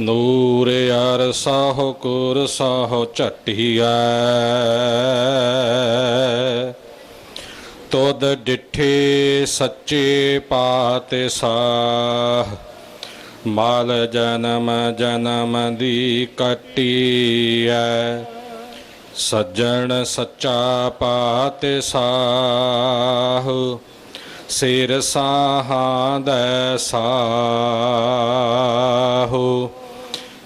ਨੂਰ ਅਰ ਸਾਹੁ ਕੁਰ ਸਾਹੁ ਝਟਿਐ। ਤੁਧ ਡਿਠੇ ਸੱਚੇ ਪਾਤੇ ਸਾਹ ਮਾਲ ਜਨਮ ਜਨਮ ਦੀ ਕਟੀਐ। ਸੱਜਣ ਸੱਚਾ ਪਾਤੇ ਸਾਹ ਸਿਰ ਸਾਹਾਂ ਦਾ ਸਾਹੁ।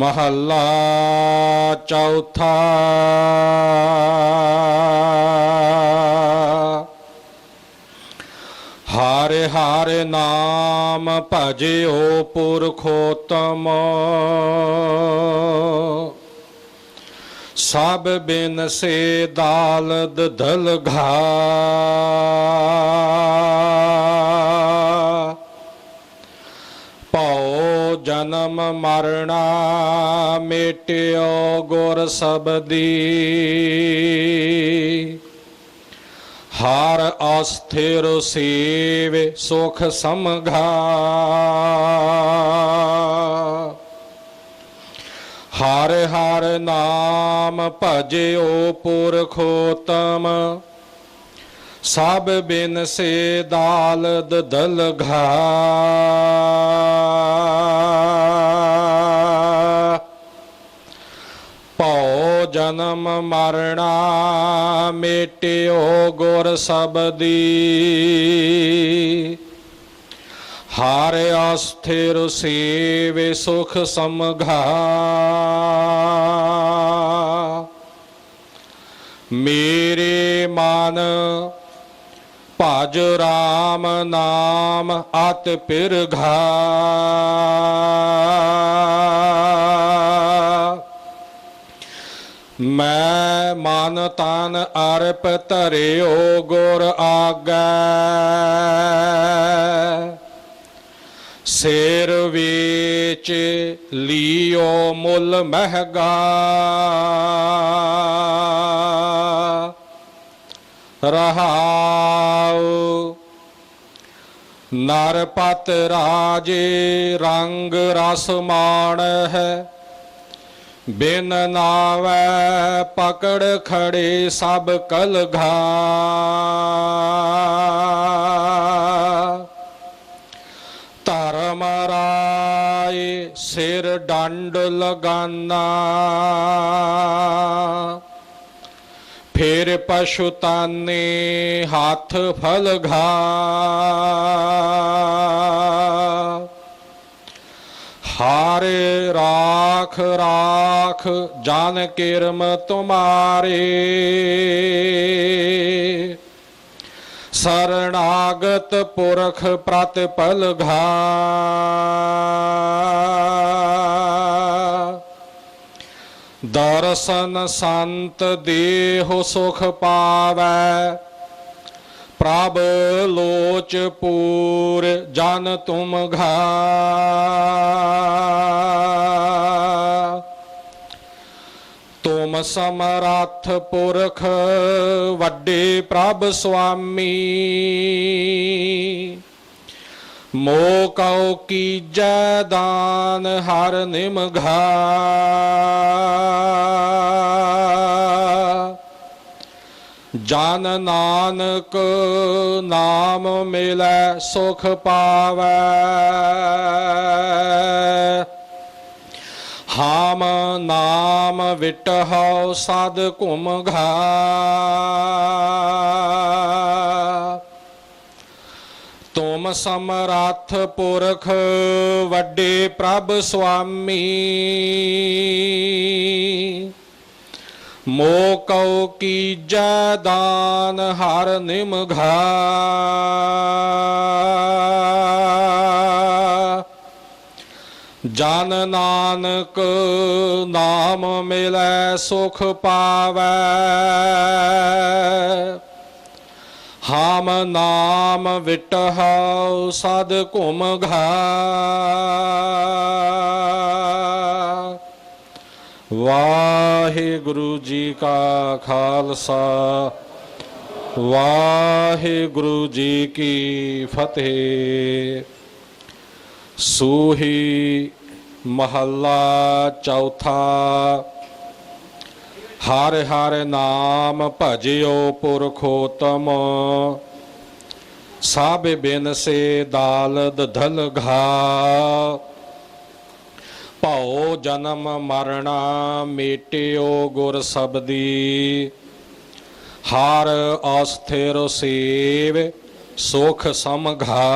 ਮਹੱਲਾ ਚੌਥਾ। ਹਰ ਹਰ ਨਾਮ ਭਜਿਓ ਪੁਰਖੋਤਮ। ਸਭ ਬਿਨ ਸੇ ਦਲ ਦਲਘਾ। ਪਉ ਜਨਮ ਮਰਣਾ, ਮੇਟਿਓ ਗੁਰ ਸਬਦੀ। ਹਰ ਅਸਥਿਰ ਸੇਵ ਸੁਖ ਸਮਘਾ। ਹਰ ਹਰ ਨਾਮ ਭਜਿਓ ਪੁਰਖੋਤਮ। ਸਭ ਬਿਨ ਸੇ ਦਾਲਦ ਦਲਘਾ। ਪਉ ਜਨਮ ਮਰਣਾ, ਮੇਟਿਓ ਗੁਰ ਸਬਦੀ। ਹਰ ਅਸਥਿਰ ਸੇਵੇ ਸੁਖ ਸਮਘਾ। ਮੇਰੇ ਮਨ ਭਜ ਰਾਮ ਨਾਮ ਅਤ ਪਿਰਘਾ। ਮੈਂ ਮਨ ਤਨ ਅਰਪ ਧਰਿਓ ਗੁਰ ਆਗੈ। ਸਿਰ ਵਿੱਚ ਲਿਓ ਮੁੱਲ ਮਹਿਗਾ। ਰਹਾਉ ਨਰਪਤ ਰਾਜੇ ਰੰਗ ਰਸ ਮਾਣ ਹੈ ਬਿਨ ਨਾਵੈ ਪਕੜ ਖੜੇ ਸਭ ਕਲਘਾ ਧਰਮ ਰਾਏ ਸਿਰ ਡੰਡ ਲਗਾਨਾ। ਫਿਰ ਪਸ਼ੁਤਾਨੇ ਹੱਥ ਫਲਘਾ ਹਾਰੇ ਰਾਖ ਰਾਖ, ਜਾਨ ਕਿਰਮ ਤੁਮਾਰੇ। ਸਰਣਾਗਤ ਪੁਰਖ ਪ੍ਰਤਪਲ ਘਾ। ਦਰਸ਼ਨ ਸੰਤ ਦੇਹੁ ਸੁਖ ਪਾਵੈ। ਪ੍ਰਭ ਲੋਚ ਪੂਰ ਜਨ ਤੁਮ ਘਾ। ਤੁਮ ਸਮਰੱਥ ਪੁਰਖ ਵੱਡੇ ਪ੍ਰਭ ਸੁਆਮੀ। ਮੋ ਕਉ ਕੀਜੈ ਦਾਨ ਹਰ ਨਿਮਘਾ ਜਨ ਨਾਨਕ ਨਾਮ ਮਿਲੈ ਸੁਖ ਪਾਵੈ। ਹਾਮ ਨਾਮ ਵਿਟਹੁ ਸਦ ਘੁਮ ਘਾ। ਤੁਮ ਸਮਰੱਥ ਪੁਰਖ ਵੱਡੇ ਪ੍ਰਭ ਸੁਆਮੀ। ਮੋ ਕਉ ਕੀਜੈ ਦਾਨ ਹਰ ਨਿਮਘਾ ਜਨ ਨਾਨਕ ਨਾਮ ਮਿਲੈ ਸੁਖ ਪਾਵੈ। ਹਾਮ ਨਾਮ ਵਿਟਹੁ ਸਦ ਘੁਮ ਘਾ। ਵਾਹਿਗੁਰੂ ਜੀ ਕਾ ਖਾਲਸਾ, ਵਾਹਿਗੁਰੂ ਜੀ ਕੀ ਫਤਿਹ। ਸੂਹੀ ਮਹੱਲਾ ਚੌਥਾ, ਹਰ ਹਰ ਨਾਮ ਭਜਿਓ ਪੁਰਖੋਤਮ। ਸਭ ਬਿਨ ਸੇ ਦਾਲਦ ਧਲ ਘਾ ਭਉ ਜਨਮ ਮਰਣਾ ਮੇਟਿਓ ਗੁਰ ਸਬਦੀ। ਹਰ ਅਸਥਿਰ ਸੇਵ ਸੁਖ ਸਮਘਾ।